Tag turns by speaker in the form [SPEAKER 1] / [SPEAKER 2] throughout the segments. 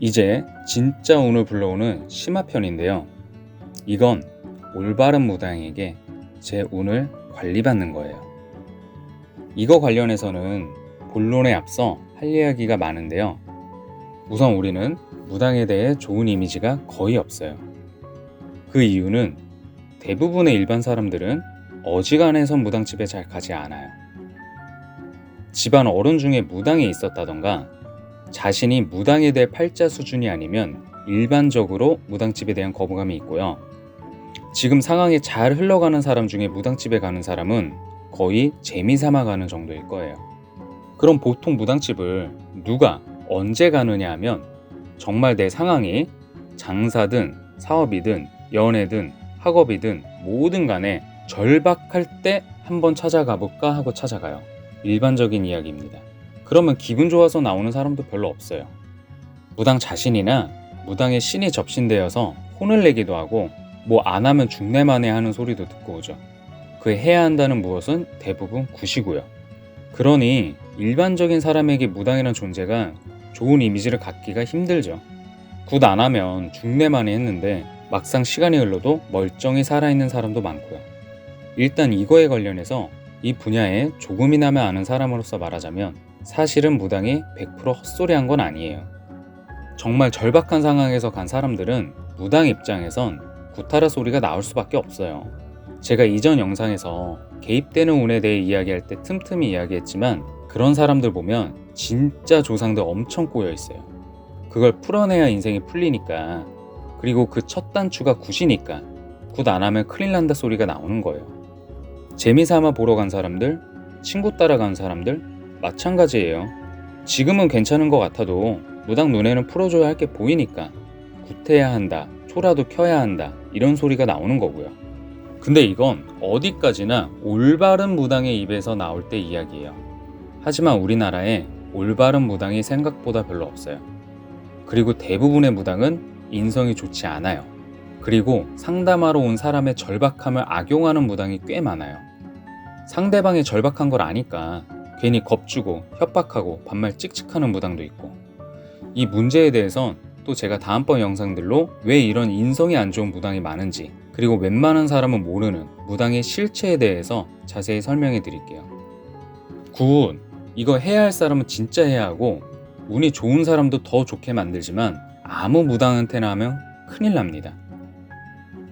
[SPEAKER 1] 이제 진짜 운을 불러오는 심화편인데요. 이건 올바른 무당에게 제 운을 관리받는 거예요. 이거 관련해서는 본론에 앞서 할 이야기가 많은데요. 우선 우리는 무당에 대해 좋은 이미지가 거의 없어요. 그 이유는 대부분의 일반 사람들은 어지간해서 무당집에 잘 가지 않아요. 집안 어른 중에 무당에 있었다던가 자신이 무당에 대해 팔자 수준이 아니면 일반적으로 무당집에 대한 거부감이 있고요. 지금 상황이 잘 흘러가는 사람 중에 무당집에 가는 사람은 거의 재미삼아 가는 정도일 거예요. 그럼 보통 무당집을 누가 언제 가느냐 하면 정말 내 상황이 장사든 사업이든 연애든 학업이든 뭐든 간에 절박할 때 한번 찾아가 볼까 하고 찾아가요. 일반적인 이야기입니다. 그러면 기분 좋아서 나오는 사람도 별로 없어요. 무당 자신이나 무당의 신이 접신되어서 혼을 내기도 하고 뭐 안 하면 죽내만해 하는 소리도 듣고 오죠. 그 해야 한다는 무엇은 대부분 굿이고요. 그러니 일반적인 사람에게 무당이란 존재가 좋은 이미지를 갖기가 힘들죠. 굿 안 하면 죽내만해 했는데 막상 시간이 흘러도 멀쩡히 살아있는 사람도 많고요. 일단 이거에 관련해서 이 분야에 조금이나마 아는 사람으로서 말하자면 사실은 무당이 100% 헛소리한 건 아니에요. 정말 절박한 상황에서 간 사람들은 무당 입장에선 구타라 소리가 나올 수밖에 없어요. 제가 이전 영상에서 개입되는 운에 대해 이야기할 때 틈틈이 이야기했지만 그런 사람들 보면 진짜 조상들 엄청 꼬여 있어요. 그걸 풀어내야 인생이 풀리니까 그리고 그 첫 단추가 굿이니까 굿 안 하면 큰일 난다 소리가 나오는 거예요. 재미삼아 보러 간 사람들, 친구 따라간 사람들 마찬가지예요. 지금은 괜찮은 것 같아도 무당 눈에는 풀어줘야 할 게 보이니까 굿해야 한다, 초라도 켜야 한다 이런 소리가 나오는 거고요. 근데 이건 어디까지나 올바른 무당의 입에서 나올 때 이야기예요. 하지만 우리나라에 올바른 무당이 생각보다 별로 없어요. 그리고 대부분의 무당은 인성이 좋지 않아요. 그리고 상담하러 온 사람의 절박함을 악용하는 무당이 꽤 많아요. 상대방이 절박한 걸 아니까 괜히 겁주고 협박하고 반말 찍찍하는 무당도 있고 이 문제에 대해선 또 제가 다음번 영상들로 왜 이런 인성이 안 좋은 무당이 많은지 그리고 웬만한 사람은 모르는 무당의 실체에 대해서 자세히 설명해 드릴게요. 굿! 이거 해야 할 사람은 진짜 해야 하고 운이 좋은 사람도 더 좋게 만들지만 아무 무당한테나 하면 큰일 납니다.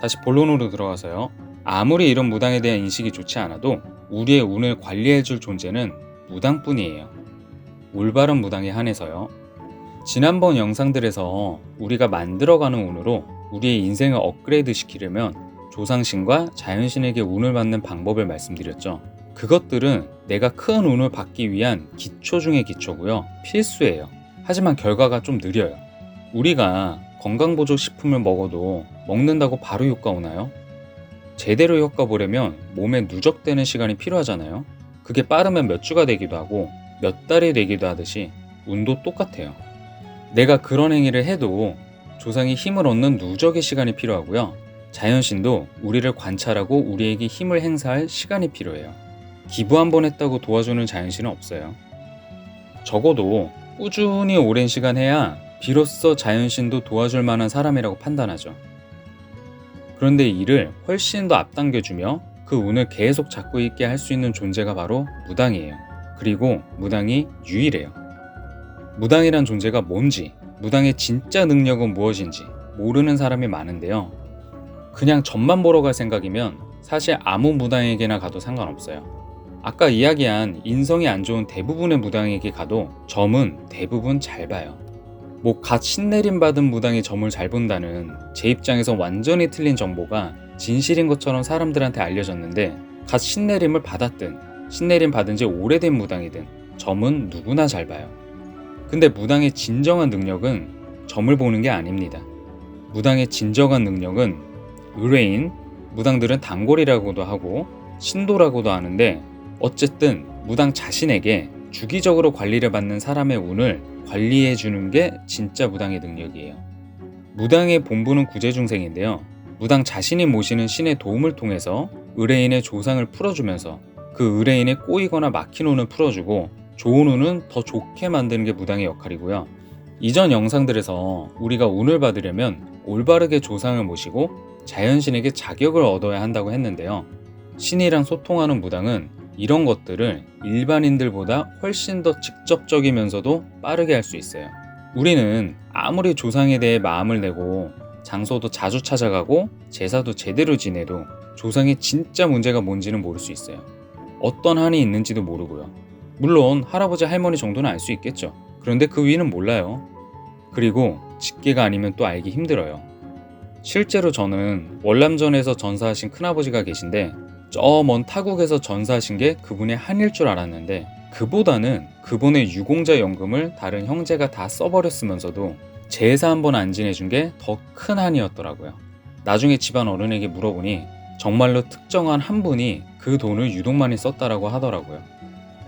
[SPEAKER 1] 다시 본론으로 들어가서요. 아무리 이런 무당에 대한 인식이 좋지 않아도 우리의 운을 관리해 줄 존재는 무당뿐이에요. 올바른 무당에 한해서요. 지난번 영상들에서 우리가 만들어가는 운으로 우리의 인생을 업그레이드 시키려면 조상신과 자연신에게 운을 받는 방법을 말씀드렸죠. 그것들은 내가 큰 운을 받기 위한 기초 중의 기초고요. 필수예요. 하지만 결과가 좀 느려요. 우리가 건강보조 식품을 먹어도 먹는다고 바로 효과 오나요? 제대로 효과 보려면 몸에 누적되는 시간이 필요하잖아요. 그게 빠르면 몇 주가 되기도 하고 몇 달이 되기도 하듯이 운도 똑같아요. 내가 그런 행위를 해도 조상이 힘을 얻는 누적의 시간이 필요하고요. 자연신도 우리를 관찰하고 우리에게 힘을 행사할 시간이 필요해요. 기부 한 번 했다고 도와주는 자연신은 없어요. 적어도 꾸준히 오랜 시간 해야 비로소 자연신도 도와줄 만한 사람이라고 판단하죠. 그런데 이를 훨씬 더 앞당겨주며 그 운을 계속 잡고 있게 할 수 있는 존재가 바로 무당이에요. 그리고 무당이 유일해요. 무당이란 존재가 뭔지, 무당의 진짜 능력은 무엇인지 모르는 사람이 많은데요. 그냥 점만 보러 갈 생각이면 사실 아무 무당에게나 가도 상관없어요. 아까 이야기한 인성이 안 좋은 대부분의 무당에게 가도 점은 대부분 잘 봐요. 뭐갓 신내림 받은 무당이 점을 잘 본다는 제 입장에서 완전히 틀린 정보가 진실인 것처럼 사람들한테 알려졌는데 갓 신내림을 받았든 신내림 받은 지 오래된 무당이든 점은 누구나 잘 봐요. 근데 무당의 진정한 능력은 점을 보는 게 아닙니다. 무당의 진정한 능력은 의뢰인, 무당들은 단골이라고도 하고 신도라고도 하는데 어쨌든 무당 자신에게 주기적으로 관리를 받는 사람의 운을 관리해 주는 게 진짜 무당의 능력이에요. 무당의 본부는 구제중생인데요. 무당 자신이 모시는 신의 도움을 통해서 의뢰인의 조상을 풀어주면서 그 의뢰인의 꼬이거나 막힌 운을 풀어주고 좋은 운은 더 좋게 만드는 게 무당의 역할이고요. 이전 영상들에서 우리가 운을 받으려면 올바르게 조상을 모시고 자연신에게 자격을 얻어야 한다고 했는데요. 신이랑 소통하는 무당은 이런 것들을 일반인들보다 훨씬 더 직접적이면서도 빠르게 할 수 있어요. 우리는 아무리 조상에 대해 마음을 내고 장소도 자주 찾아가고 제사도 제대로 지내도 조상의 진짜 문제가 뭔지는 모를 수 있어요. 어떤 한이 있는지도 모르고요. 물론 할아버지 할머니 정도는 알 수 있겠죠. 그런데 그 위는 몰라요. 그리고 직계가 아니면 또 알기 힘들어요. 실제로 저는 월남전에서 전사하신 큰아버지가 계신데 저 먼 타국에서 전사하신 게 그분의 한일 줄 알았는데 그보다는 그분의 유공자 연금을 다른 형제가 다 써버렸으면서도 제사 한 번 안 지내준 게 더 큰 한이었더라고요. 나중에 집안 어른에게 물어보니 정말로 특정한 한 분이 그 돈을 유독 많이 썼다라고 하더라고요.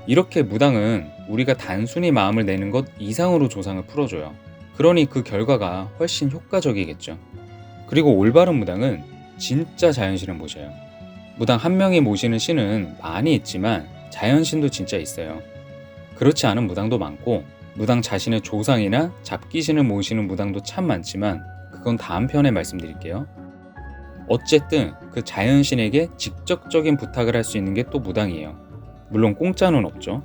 [SPEAKER 1] 이렇게 무당은 우리가 단순히 마음을 내는 것 이상으로 조상을 풀어줘요. 그러니 그 결과가 훨씬 효과적이겠죠. 그리고 올바른 무당은 진짜 자연신을 모셔요. 무당 한 명이 모시는 신은 많이 있지만 자연신도 진짜 있어요. 그렇지 않은 무당도 많고 무당 자신의 조상이나 잡기신을 모시는 무당도 참 많지만 그건 다음 편에 말씀드릴게요. 어쨌든 그 자연신에게 직접적인 부탁을 할 수 있는 게 또 무당이에요. 물론 공짜는 없죠.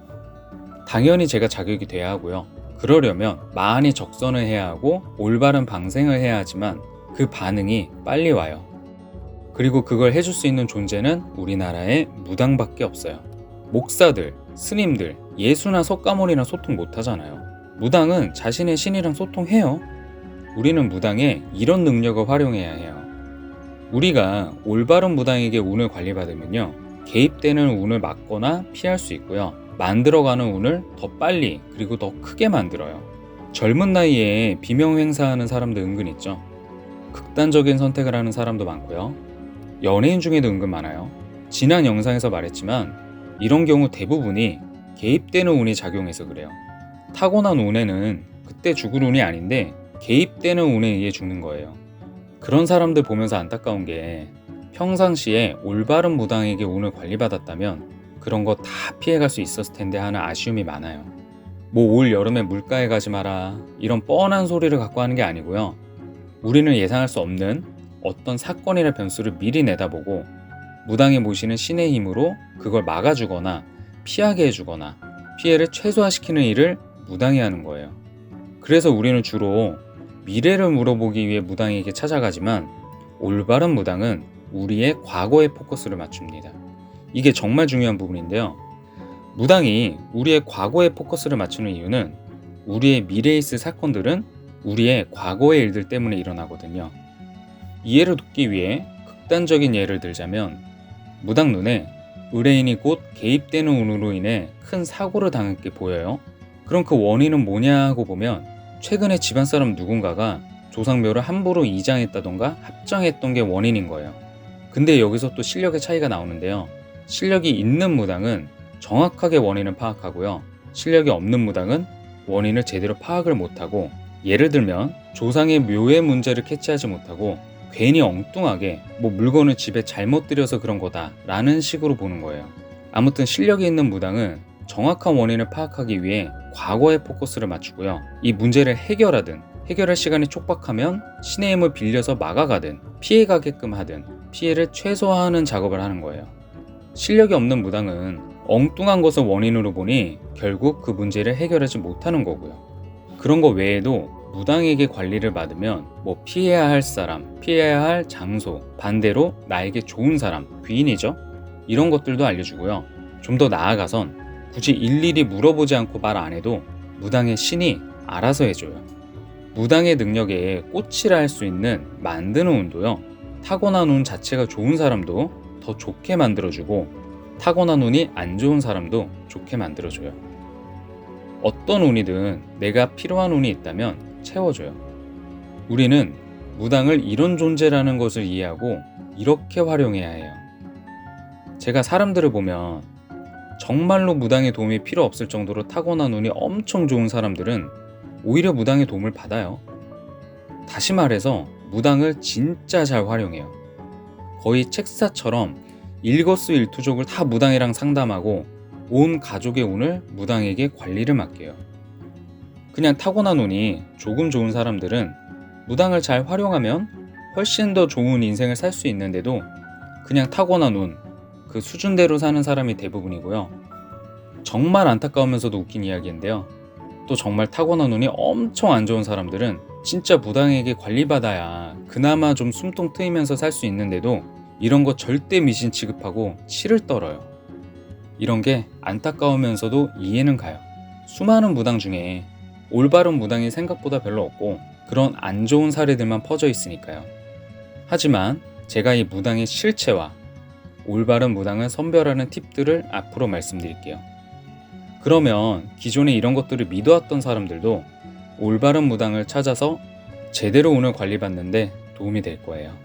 [SPEAKER 1] 당연히 제가 자격이 돼야 하고요. 그러려면 많이 적선을 해야 하고 올바른 방생을 해야 하지만 그 반응이 빨리 와요. 그리고 그걸 해줄 수 있는 존재는 우리나라에 무당밖에 없어요. 목사들, 스님들, 예수나 석가모니랑 소통 못 하잖아요. 무당은 자신의 신이랑 소통해요. 우리는 무당에 이런 능력을 활용해야 해요. 우리가 올바른 무당에게 운을 관리받으면요. 개입되는 운을 막거나 피할 수 있고요. 만들어가는 운을 더 빨리 그리고 더 크게 만들어요. 젊은 나이에 비명 행사하는 사람도 은근 있죠. 극단적인 선택을 하는 사람도 많고요. 연예인 중에도 은근 많아요. 지난 영상에서 말했지만 이런 경우 대부분이 개입되는 운이 작용해서 그래요. 타고난 운에는 그때 죽을 운이 아닌데 개입되는 운에 의해 죽는 거예요. 그런 사람들 보면서 안타까운 게 평상시에 올바른 무당에게 운을 관리받았다면 그런 거 다 피해갈 수 있었을 텐데 하는 아쉬움이 많아요. 뭐 올 여름에 물가에 가지 마라 이런 뻔한 소리를 갖고 하는 게 아니고요. 우리는 예상할 수 없는 어떤 사건이나 변수를 미리 내다보고 무당에 모시는 신의 힘으로 그걸 막아주거나 피하게 해주거나 피해를 최소화시키는 일을 무당이 하는 거예요. 그래서 우리는 주로 미래를 물어보기 위해 무당에게 찾아가지만 올바른 무당은 우리의 과거에 포커스를 맞춥니다. 이게 정말 중요한 부분인데요. 무당이 우리의 과거에 포커스를 맞추는 이유는 우리의 미래에 있을 사건들은 우리의 과거의 일들 때문에 일어나거든요. 이해를 돕기 위해 극단적인 예를 들자면 무당 눈에 의뢰인이 곧 개입되는 운으로 인해 큰 사고를 당한 게 보여요. 그럼 그 원인은 뭐냐 하고 보면 최근에 집안 사람 누군가가 조상묘를 함부로 이장했다던가 합장했던 게 원인인 거예요. 근데 여기서 또 실력의 차이가 나오는데요. 실력이 있는 무당은 정확하게 원인을 파악하고요. 실력이 없는 무당은 원인을 제대로 파악을 못하고 예를 들면 조상의 묘의 문제를 캐치하지 못하고 괜히 엉뚱하게 뭐 물건을 집에 잘못 들여서 그런 거다 라는 식으로 보는 거예요. 아무튼 실력이 있는 무당은 정확한 원인을 파악하기 위해 과거에 포커스를 맞추고요. 이 문제를 해결하든 해결할 시간이 촉박하면 신의 힘을 빌려서 막아가든 피해가게끔 하든 피해를 최소화하는 작업을 하는 거예요. 실력이 없는 무당은 엉뚱한 것을 원인으로 보니 결국 그 문제를 해결하지 못하는 거고요. 그런 거 외에도 무당에게 관리를 받으면 뭐 피해야 할 사람, 피해야 할 장소, 반대로 나에게 좋은 사람, 귀인이죠. 이런 것들도 알려주고요. 좀 더 나아가선 굳이 일일이 물어보지 않고 말 안 해도 무당의 신이 알아서 해줘요. 무당의 능력에 꽃이라 할 수 있는 만드는 운도요. 타고난 운 자체가 좋은 사람도 더 좋게 만들어주고 타고난 운이 안 좋은 사람도 좋게 만들어줘요. 어떤 운이든 내가 필요한 운이 있다면 채워줘요. 우리는 무당을 이런 존재라는 것을 이해하고 이렇게 활용해야 해요. 제가 사람들을 보면 정말로 무당의 도움이 필요 없을 정도로 타고난 운이 엄청 좋은 사람들은 오히려 무당의 도움을 받아요. 다시 말해서 무당을 진짜 잘 활용해요. 거의 책사처럼 일거수일투족을 다 무당이랑 상담하고 온 가족의 운을 무당에게 관리를 맡겨요. 그냥 타고난 운이 조금 좋은 사람들은 무당을 잘 활용하면 훨씬 더 좋은 인생을 살 수 있는데도 그냥 타고난 운, 그 수준대로 사는 사람이 대부분이고요. 정말 안타까우면서도 웃긴 이야기인데요. 또 정말 타고난 운이 엄청 안 좋은 사람들은 진짜 무당에게 관리받아야 그나마 좀 숨통 트이면서 살 수 있는데도 이런 거 절대 미신 취급하고 치를 떨어요. 이런 게 안타까우면서도 이해는 가요. 수많은 무당 중에 올바른 무당이 생각보다 별로 없고 그런 안 좋은 사례들만 퍼져 있으니까요. 하지만 제가 이 무당의 실체와 올바른 무당을 선별하는 팁들을 앞으로 말씀드릴게요. 그러면 기존에 이런 것들을 믿어왔던 사람들도 올바른 무당을 찾아서 제대로 운을 관리받는데 도움이 될 거예요.